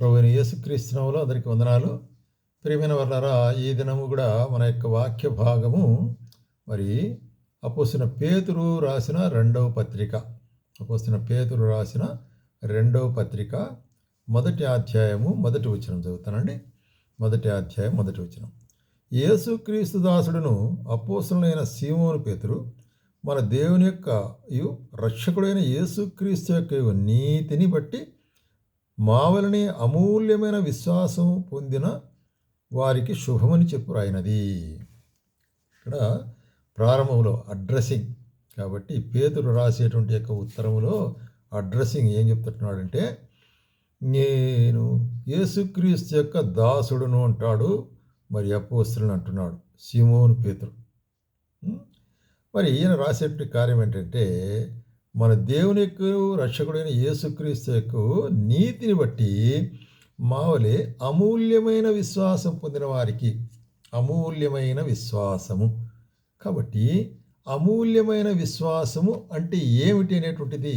ప్రభుని యేసుక్రీస్తునంలో అందరికీ వందనాలు. ప్రియమైన వర్లరా ఈ దినము కూడా మన యొక్క వాక్య భాగము మరి అపోసిన పేతురు రాసిన రెండవ పత్రిక. అపోసిన పేతురు రాసిన రెండవ పత్రిక మొదటి అధ్యాయము మొదటి వచనం చదువుతానండి. మొదటి అధ్యాయం మొదటి వచనం. యేసుక్రీస్తు దాసుడును అపోసలైన సీమోను పేతురు మన దేవుని యొక్క యు రక్షకుడైన యేసుక్రీస్తు యొక్క నీతిని బట్టి మావలని అమూల్యమైన విశ్వాసం పొందిన వారికి శుభమని చెప్పు రాయినది ఇక్కడ ప్రారంభంలో అడ్రస్సింగ్ కాబట్టి పేతుడు రాసేటువంటి యొక్క ఉత్తరంలో అడ్రస్సింగ్ ఏం చెప్తున్నాడంటే నేను యేసుక్రీస్తు యొక్క దాసుడును అంటాడు మరి అపోస్తులను అంటున్నాడు సిమోను పేతురు. మరి ఈయన రాసేటువంటి కార్యం ఏంటంటే మన దేవుని యొక్క రక్షకుడైన యేసుక్రీస్తు యొక్క నీతిని బట్టి మావలే అమూల్యమైన విశ్వాసం పొందిన వారికి అమూల్యమైన విశ్వాసము. కాబట్టి అమూల్యమైన విశ్వాసము అంటే ఏమిటి అనేటువంటిది?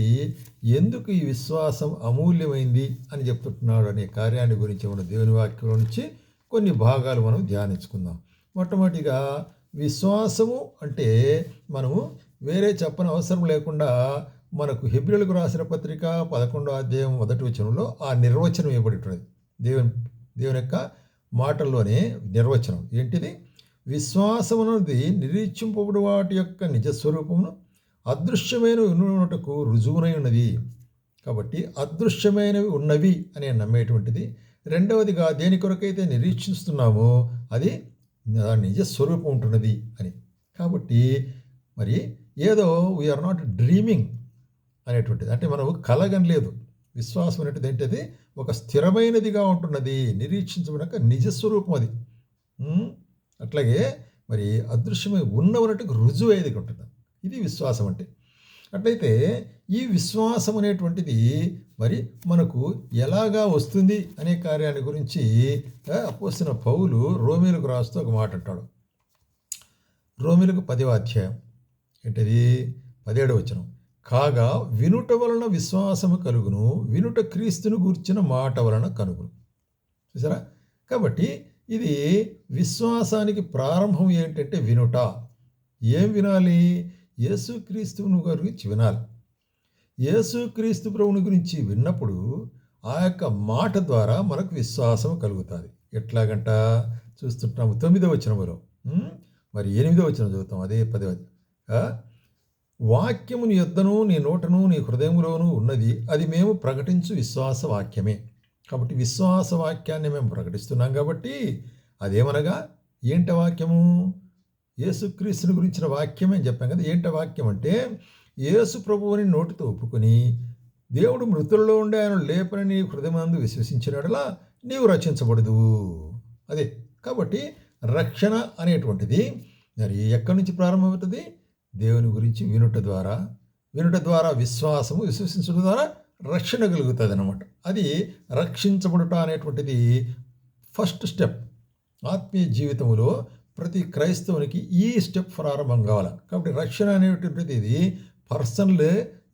ఎందుకు ఈ విశ్వాసం అమూల్యమైంది అని చెప్తున్నాడు అనే కార్యాన్ని గురించి మన దేవుని వాక్యం నుంచి కొన్ని భాగాలు మనం ధ్యానించుకుందాం. మొట్టమొదటిగా విశ్వాసము అంటే మనము వేరే చెప్పని అవసరం లేకుండా మనకు హిబ్రిలకు రాసిన పత్రిక పదకొండో అధ్యాయం మొదటి వచనంలో ఆ నిర్వచనం ఇవ్వబడుతున్నది దేవుని దేవుని యొక్క మాటల్లోనే నిర్వచనం. ఏంటిది? విశ్వాసం అనేది నిరీక్షింపబడి వాటి యొక్క నిజస్వరూపమును అదృశ్యమైన ఉన్నటకు రుజువునై ఉన్నది. కాబట్టి అదృశ్యమైనవి ఉన్నవి అనే నమ్మేటువంటిది. రెండవదిగా దేని కొరకైతే నిరీక్షిస్తున్నామో అది దాని నిజ స్వరూపం ఉంటున్నది అని. కాబట్టి మరి ఏదో వీఆర్ నాట్ డ్రీమింగ్ అనేటువంటిది. అంటే మనం కలగనలేదు విశ్వాసం అనేటిది ఏంటది? ఒక స్థిరమైనదిగా ఉంటున్నది. నిరీక్షించబడక నిజస్వరూపం అది. అట్లాగే మరి అదృశ్యమై ఉన్నవన్నట్టుకు రుజువు అయ్యేది ఉంటుంది. ఇది విశ్వాసం అంటే. అట్లయితే ఈ విశ్వాసం అనేటువంటిది మరి మనకు ఎలాగా వస్తుంది అనే కార్యాన్ని గురించి అపోసిన పౌలు రోమిలకు రాస్తూ ఒక మాట అంటాడు. రోమిలకు పదివ అధ్యాయం. ఏంటది? పదిహేడు వచనం. కాగా వినుట వలన విశ్వాసము కలుగును వినుట క్రీస్తును గూర్చిన మాట వలన కనుగును. చూసారా? కాబట్టి ఇది విశ్వాసానికి ప్రారంభం ఏంటంటే వినుట. ఏం వినాలి? యేసుక్రీస్తువును గురించి వినాలి. యేసుక్రీస్తు ప్రభుని గురించి విన్నప్పుడు ఆ యొక్క మాట ద్వారా మనకు విశ్వాసం కలుగుతుంది. ఎట్లాగంట? చూస్తుంటాము తొమ్మిదో వచనములో మరి ఎనిమిదో వచనం చదువుతాం. అదే పదే వాక్యము నీ యొద్దను నీ నోటను నీ హృదయములోను ఉన్నది. అది మేము ప్రకటించు విశ్వాస వాక్యమే కాబట్టి విశ్వాస వాక్యాన్ని మేము ప్రకటిస్తున్నాం కాబట్టి అదేమనగా ఏంట వాక్యము? యేసుక్రీస్తుని గురించిన వాక్యమే అని చెప్పాం కదా. ఏంట వాక్యం అంటే యేసు ప్రభువుని నోటితో ఒప్పుకొని దేవుడు మృతుల్లో ఉండే ఆయన లేపని నీ హృదయమందు విశ్వసించినట్లా నీవు రక్షించబడదు అదే. కాబట్టి రక్షణ అనేటువంటిది మరి ఎక్కడి నుంచి ప్రారంభమవుతుంది? దేవుని గురించి వినుట ద్వారా వినుట ద్వారా విశ్వాసము విశ్వసించడం ద్వారా రక్షణ కలుగుతుంది అనమాట అది రక్షించబడుట అనేటువంటిది ఫస్ట్ స్టెప్. ఆత్మీయ జీవితంలో ప్రతి క్రైస్తవునికి ఈ స్టెప్ ప్రారంభం కావాలి. కాబట్టి రక్షణ అనేటువంటిది ఇది పర్సనల్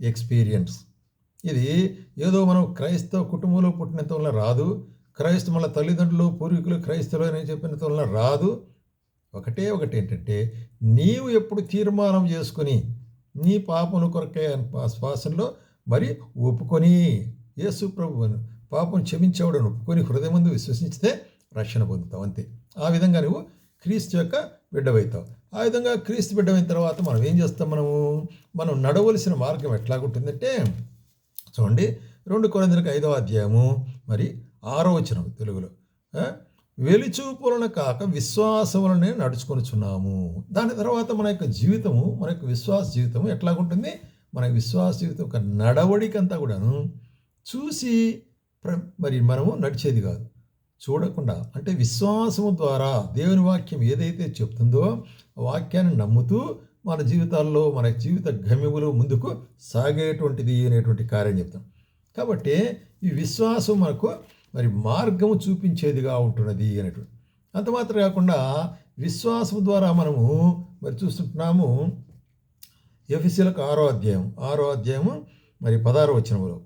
ఎక్స్పీరియన్స్. ఇది ఏదో మనం క్రైస్తవ కుటుంబంలో పుట్టినంత వల్ల రాదు క్రైస్తవ మన తల్లిదండ్రులు పూర్వీకులు క్రైస్తవులు అని చెప్పినంత వల్ల రాదు ఒకటే ఒకటి ఏంటంటే నీవు ఎప్పుడు తీర్మానం చేసుకొని నీ పాపను కొరకే శ్వాసంలో మరి ఒప్పుకొని యేసు ప్రభువును పాపం క్షమించేవాడని ఒప్పుకొని హృదయం ముందు విశ్వసించితే రక్షణ పొందుతావు అంతే. ఆ విధంగా నువ్వు క్రీస్తు యొక్క బిడ్డవైతావు. ఆ విధంగా క్రీస్తు బిడ్డమైన తర్వాత మనం ఏం చేస్తాం మనము? మనం నడవలసిన మార్గం ఎట్లాగుంటుందంటే చూడండి రెండు కొరందరికి ఐదవ అధ్యాయము మరి ఆరో వచనం తెలుగులో. వెలిచూపులను కాక విశ్వాసములనే నడుచుకొనిచున్నాము. దాని తర్వాత మన యొక్క జీవితము మన యొక్క విశ్వాస జీవితము ఎట్లాగుంటుంది? మన విశ్వాస జీవితం యొక్క నడవడికంతా కూడాను చూసి మరి మనము నడిచేది కాదు. చూడకుండా అంటే విశ్వాసము ద్వారా దేవుని వాక్యం ఏదైతే చెప్తుందో వాక్యాన్ని నమ్ముతూ మన జీవితాల్లో మన జీవిత గమ్యములు ముందుకు సాగేటువంటిది అనేటువంటి కార్యం చెప్తాం. కాబట్టి ఈ విశ్వాసం మనకు మరి మార్గము చూపించేదిగా ఉంటున్నది అనేటువంటి అంత మాత్రం కాకుండా విశ్వాసం ద్వారా మనము మరి చూస్తుంటున్నాము. ఎఫిసిలకు ఆరో అధ్యాయం ఆరో అధ్యాయము మరి పదారో వచనములో.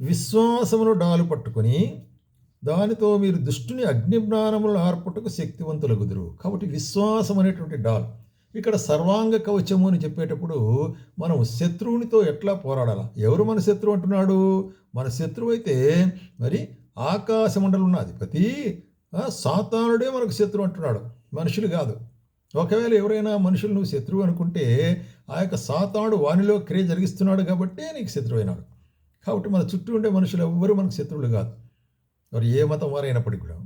విశ్వాసమును డాలు పట్టుకొని దానితో మీరు దుష్టుని అగ్నిజ్ఞానములను ఆర్పుటకు శక్తివంతులగుదురు. కాబట్టి విశ్వాసం అనేటువంటి డాల్. ఇక్కడ సర్వాంగ కవచము అని చెప్పేటప్పుడు మనం శత్రువునితో ఎట్లా పోరాడాలా? ఎవరు మన శత్రువు అంటున్నాడు? మన శత్రువు అయితే మరి ఆకాశమండలం అధిపతి సాతానుడే మనకు శత్రువు అంటున్నాడు. మనుషులు కాదు. ఒకవేళ ఎవరైనా మనుషులు నువ్వు శత్రువు అనుకుంటే ఆ యొక్క సాతానుడు వానిలో క్రియ జరిగిస్తున్నాడు కాబట్టే నీకు శత్రువు అయినాడు కాబట్టి మన చుట్టూ ఉండే మనుషులు ఎవ్వరూ మనకు శత్రువులు కాదు. వారు ఏ మతం వారైనప్పటికీ కూడా.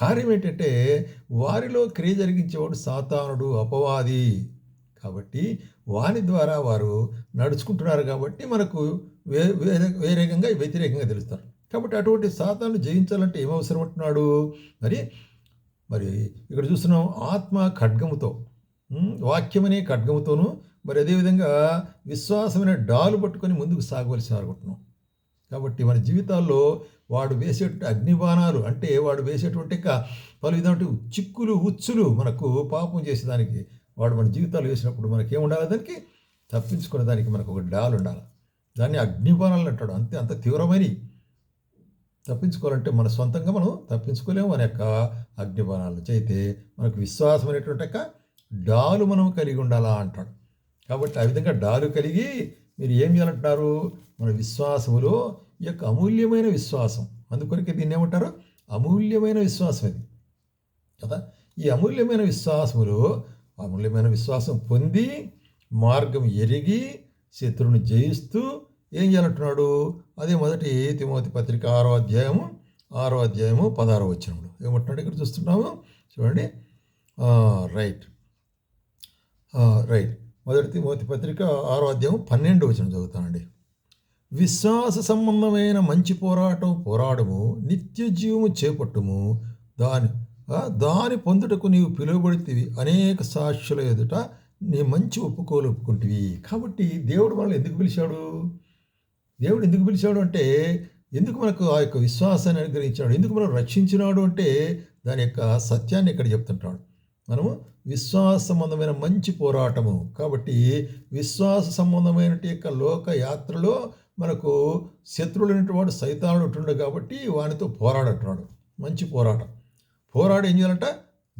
కార్యం ఏంటంటే వారిలో క్రియ జరిగించేవాడు సాతానుడు అపవాది. కాబట్టి వాని ద్వారా వారు నడుచుకుంటున్నారు కాబట్టి మనకు వే వేరే వేరేకంగా వ్యతిరేకంగా తెలుస్తారు. కాబట్టి అటువంటి సాతాను జయించాలంటే ఏమవసరం అవసరం అంటున్నాడు? మరి మరి ఇక్కడ చూస్తున్నాం ఆత్మ ఖడ్గముతో వాక్యమనే ఖడ్గముతోను మరి అదేవిధంగా విశ్వాసమైన డాలు పట్టుకొని ముందుకు సాగవలసి అనుకుంటున్నాం కాబట్టి మన జీవితాల్లో వాడు వేసేటువంటి అగ్నిబాణాలు అంటే వాడు వేసేటువంటి పలు విధమైన చిక్కులు ఉచ్చులు మనకు పాపం చేసేదానికి వాడు మన జీవితాలు వేసినప్పుడు మనకి ఏముండాలి దానికి? తప్పించుకునే దానికి మనకు ఒక డాల్ ఉండాలి. దాన్ని అగ్నిబాణాలు అంటాడు. అంతే అంత తీవ్రమైనవి. తప్పించుకోవాలంటే మన సొంతంగా మనం తప్పించుకోలేము మన యొక్క అగ్నిబాణాల నుంచి అయితే మనకు విశ్వాసం అనేటువంటి యొక్క డాలు మనం కలిగి ఉండాలా అంటాడు. కాబట్టి ఆ విధంగా డాలు కలిగి మీరు ఏం చేయాలంటున్నారు? మన విశ్వాసములో ఈ యొక్క అమూల్యమైన విశ్వాసం. అందుకొరకే దీన్ని ఏమంటారు? అమూల్యమైన విశ్వాసం ఇది. కదా? ఈ అమూల్యమైన విశ్వాసములో అమూల్యమైన విశ్వాసం పొంది మార్గం ఎరిగి శత్రువుని జయిస్తూ ఏం చేయాలంటున్నాడు? అదే మొదటి తిమోతి పత్రిక ఆరో అధ్యాయము ఆరో అధ్యాయము పదహారో వచ్చినప్పుడు ఏమంటున్నాడు ఇక్కడ చూస్తున్నాము. చూడండి. రైట్. రైట్. మొదటి తిమోతి పత్రిక ఆరో అధ్యాయం పన్నెండు వచ్చిన చదువుతానండి. విశ్వాస సంబంధమైన మంచి పోరాటం పోరాడము నిత్య జీవము చేపట్టుము దాని దాని పొందుటకు నీవు పిలువబడితివి. అనేక సాక్షుల ఎదుట నీ మంచి ఒప్పుకోలు ఒప్పుకుంటివి. కాబట్టి దేవుడు మనల్ని ఎందుకు పిలిచాడు? దేవుడు ఎందుకు పిలిచాడు అంటే ఎందుకు మనకు ఆ యొక్క విశ్వాసాన్ని అనుగ్రహించాడు ఎందుకు మనం రక్షించినాడు అంటే దాని యొక్క సత్యాన్ని ఇక్కడ చెప్తుంటాడు. మనము విశ్వాస సంబంధమైన మంచి పోరాటము. కాబట్టి విశ్వాస సంబంధమైన యొక్క లోక యాత్రలో మనకు శత్రువులైనటువంటి వాడు సైతానుడు ఉంటుండడు కాబట్టి వానితో పోరాడంటున్నాడు. మంచి పోరాటం. పోరాడు ఏం చేయాలంట?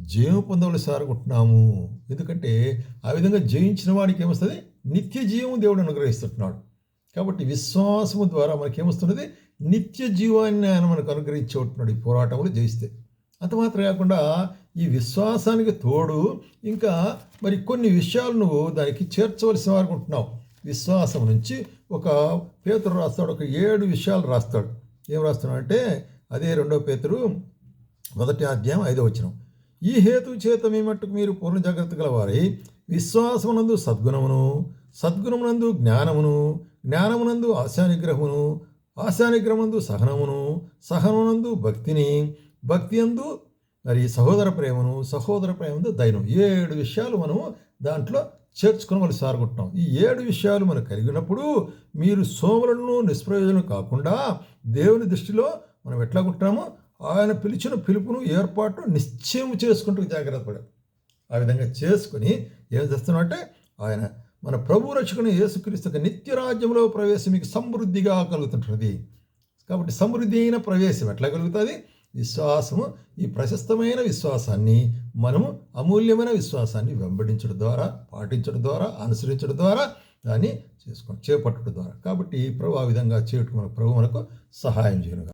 జయం పొందవలసి అనుకుంటున్నాము ఎందుకంటే ఆ విధంగా జయించిన వాడికి ఏమొస్తుంది? నిత్య జీవం దేవుడు అనుగ్రహిస్తుంటున్నాడు. కాబట్టి విశ్వాసము ద్వారా మనకి ఏమొస్తున్నది నిత్య జీవాన్ని ఆయన మనకు అనుగ్రహించేట్టున్నాడు ఈ పోరాటంలో జయిస్తే. అంత మాత్రం కాకుండా ఈ విశ్వాసానికి తోడు ఇంకా మరి కొన్ని విషయాలు నువ్వు దానికి చేర్చవలసిన అనుకుంటున్నావు విశ్వాసం నుంచి ఒక పేతురు రాస్తాడు ఒక ఏడు విషయాలు రాస్తాడు. ఏం రాస్తున్నాడు అంటే అదే రెండో పేతురు మొదటి అధ్యాయం ఐదో వచ్చిన ఈ హేతు చేత మీ మట్టుకు మీరు పూర్ణ జాగ్రత్త గలవారై విశ్వాసమునందు సద్గుణమును సద్గుణమునందు జ్ఞానమును జ్ఞానమునందు ఆశానిగ్రహమును ఆశానిగ్రహమునందు సహనమును సహనమునందు భక్తిని భక్తి అందు మరి సహోదర ప్రేమను సహోదర ప్రేమందు దైనం ఏడు విషయాలు మనము దాంట్లో చేర్చుకుని మనం సారుగుంటాం ఈ ఏడు విషయాలు మనం కలిగినప్పుడు మీరు సోములను నిష్ప్రయోజనం కాకుండా దేవుని దృష్టిలో మనం ఎట్లా ఉంటున్నామో ఆయన పిలిచిన పిలుపును ఏర్పాటు నిశ్చయం చేసుకుంటూ జాగ్రత్త పడాలి. ఆ విధంగా చేసుకుని ఏం చేస్తున్నామంటే ఆయన మన ప్రభు రక్షకుని యేసుక్రీస్తు నిత్య రాజ్యంలో ప్రవేశం మీకు సమృద్ధిగా కలుగుతుంటుంది. కాబట్టి సమృద్ధి అయిన ప్రవేశం ఎట్లా కలుగుతుంది? విశ్వాసము ఈ ప్రశస్తమైన విశ్వాసాన్ని మనము అమూల్యమైన విశ్వాసాన్ని వెంబడించడం ద్వారా పాటించడం ద్వారా అనుసరించడం ద్వారా దాన్ని చేసుకో చేపట్టడం ద్వారా. కాబట్టి ప్రభు ఆ విధంగా చేయటం మన ప్రభు మనకు సహాయం చేయను